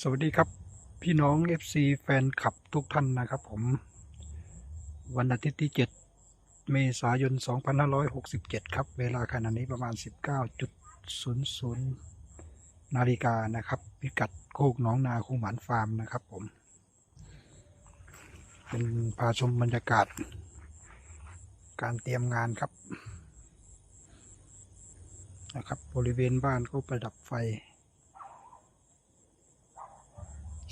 สวัสดีครับพี่น้อง FC แฟนคลับทุกท่านนะครับผม วันอาทิตย์ที่ 7 เมษายน 2567 ครับ เวลาขณะนี้ประมาณ 19.00 นาฬิกานะครับ พิกัดโคกหน้องนาคูหมานฟาร์มนะครับผม เป็นพาชมบรรยากาศ การเตรียมงานครับนะครับ บริเวณบ้านก็ประดับไฟ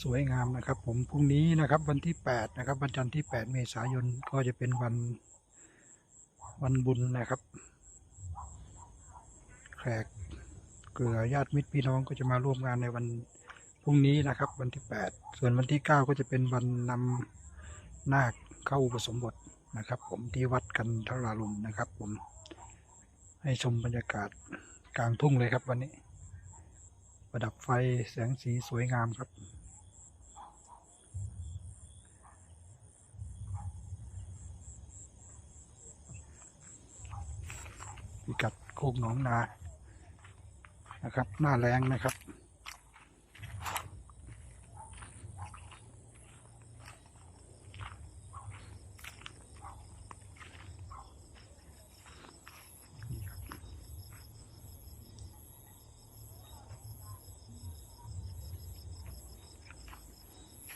สวยงามนะครับ ผมพรุ่งนี้นะครับวันที่ 8 นะครับ วันจันทร์ที่ 8 เมษายนก็จะเป็นวันวันบุญนะครับแขกเกลือญาติมิตรพี่น้องก็จะมาร่วมงานในวันพรุ่งนี้นะครับ วันที่ 8 ส่วนวันที่ 9 ก็จะเป็นวันนำนาคเข้าอุปสมบทนะครับ ผมที่วัดกันทรารุมนะครับ ผมให้ชมบรรยากาศกลางทุ่งเลยครับวันนี้ ประดับไฟแสงสีสวยงามครับ พิกัด โคกหนองนานะครับ หน้าแรงนะครับ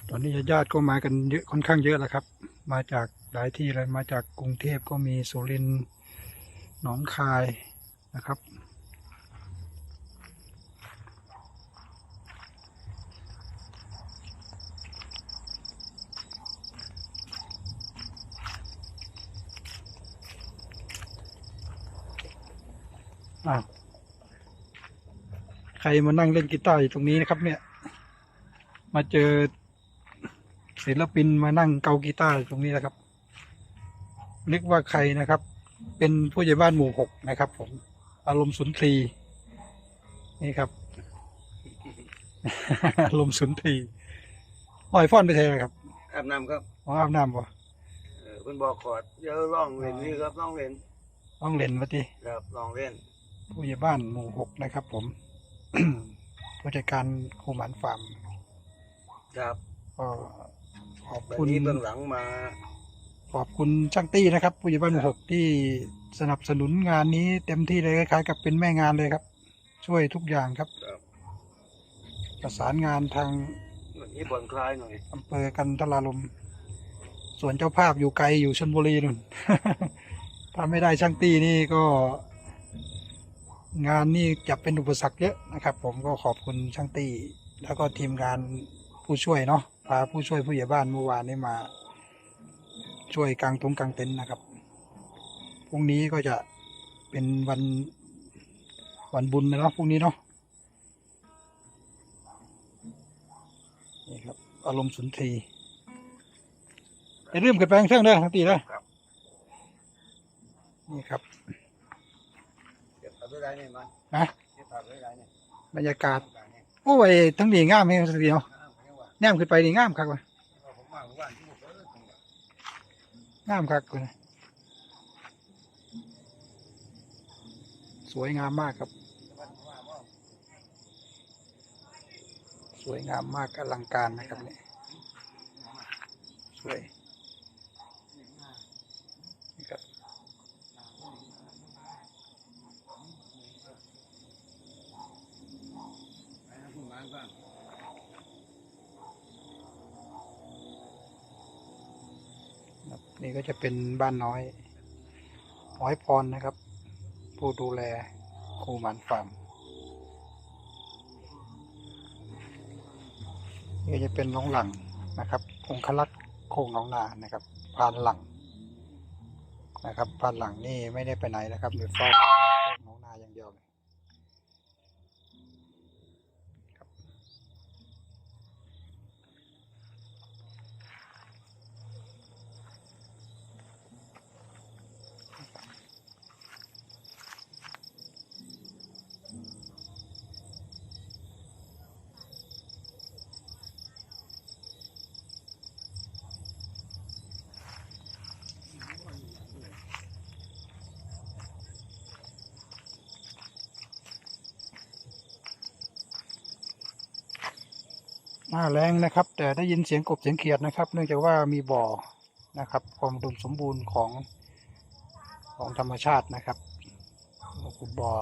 ตอนนี้ญาติก็มากันเยอะค่อนข้างเยอะแล้วครับ มาจากหลายที่เลยมาจากกรุงเทพก็มีสุรินทร์หนองคาย นะครับอ้าใครมานั่งเล่นกีตาร์อยู่ตรงนี้นะครับ เนี่ย มาเจอศิลปินมานั่งเกากีตาร์อยู่ตรงนี้นะครับ นึกว่าใครนะครับ เป็นผู้ใหญ่บ้านหมู่หกนะครับผม อารมณ์สุนทรี นี่ครับ อารมณ์สุนทรีหอยฟ้อนไปเทเลยครับอาบน้ำครับอ๋ออาบน้ำบ่เออเพิ่นบอกขอดเดี๋ยวลองเล่นนี่ครับลองเล่นต้องเล่นมาทีครับลองเล่นผู้ใหญ่บ้านหมู่หกนะครับ ผม ผู้จัดการคูหมันฟาร์มครับก็ขอบวันคุณ นี้เบื้องหลังมา ขอบคุณช่างตี้นะครับผู้ใหญ่บ้านหมู่หกที่ สนับสนุนงานนี้เต็มที่เลยคล้ายๆกับเป็นแม่งานเลยครับ ช่วยทุกอย่างครับ ครับประสานงานทางวันนี้ผ่อนคลายหน่อย อำเภอกันทรารมส่วนเจ้าภาพอยู่ไกลอยู่ชลบุรีนู่น ถ้าไม่ได้ช่างตี้นี่ก็ งานนี่จะเป็นอุปสรรคเยอะนะครับ ผมก็ขอบคุณช่างตี้แล้วก็ทีมงานผู้ช่วยเนาะพาผู้ช่วยผู้ใหญ่บ้านเมื่อวานนี้มา ช่วยกางตรงกางเต็นท์นะครับ พรุ่งนี้ก็จะเป็นวันวันบุญนะเนาะพรุ่งนี้เนาะนี่ครับ อารมณ์สุนทรีย์อย่าลืมกันไปเครื่องเด้อทั้งตีเด้อนี่ครับเก็บผักไว้ได้เนี่ยมันนะเก็บผักไว้ได้เนี่ยบรรยากาศทำการเนี่ยโอ้ยทั้งดีงามเลยสักทีเนาะอ้าวไม่ว่าแนมขึ้นไปดีงามคักว่ะเอาผมมาเมื่อวานที่ผมเออตรงนี้งามคักเลย สวยงามมากครับ สวยงามมากอลังการนะครับเนี่ยสวยนี่ครับไปนะคุณบ้านบ้างครับนี่ก็จะเป็นบ้านน้อย น้อยพรนะครับ ผู้ดูแลครูหมันฟาร์มนี่จะเป็นน้องหลังนะครับ องคลักษ์โคงน้องนานะครับพานหลังนะครับพานหลังนี่ไม่ได้ไปไหนนะครับอยู่เฝ้าโคงน้องนาอย่างเดียวเลย หน้าแรงนะครับ แต่ได้ยินเสียงกบเสียงเขียดนะครับ เนื่องจากว่ามีบ่อนะครับ ความอุมสมบูรณ์ของของธรรมชาตินะครับขุดบ่อ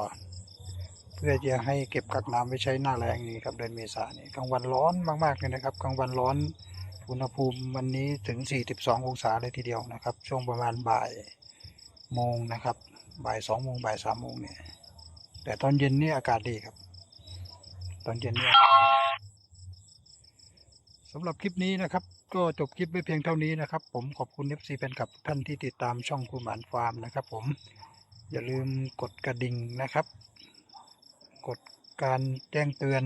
เพื่อจะให้เก็บกักน้ำไว้ใช้หน้าแรงนี้ครับเดือนเมษายนนี่กลางวันร้อนมากๆเลยนะครับกลางวันร้อนอุณหภูมิวันนี้ถึง 42 องศาเลยทีเดียวนะครับ ช่วงประมาณบ่ายโมงนะครับ บ่ายสองโมงบ่ายสามโมงเนี่ยแต่ตอนเย็นนี่อากาศดีครับ ตอนเย็นนี่อากาศดี สำหรับคลิปนี้นะครับ ก็จบคลิปไว้เพียงเท่านี้นะครับ ผมขอบคุณ FC แฟนคลับท่านที่ติดตามช่องคุณหมานฟาร์มนะครับ ผมอย่าลืมกดกระดิ่งนะครับ กดการแจ้งเตือน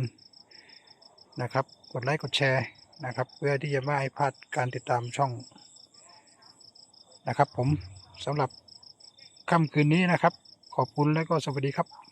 นะครับ กดไลค์กดแชร์นะครับ เพื่อที่จะไม่ให้พลาดการติดตามช่องนะครับ ผมสำหรับค่ำคืนนี้นะครับ ขอบคุณและก็สวัสดีครับ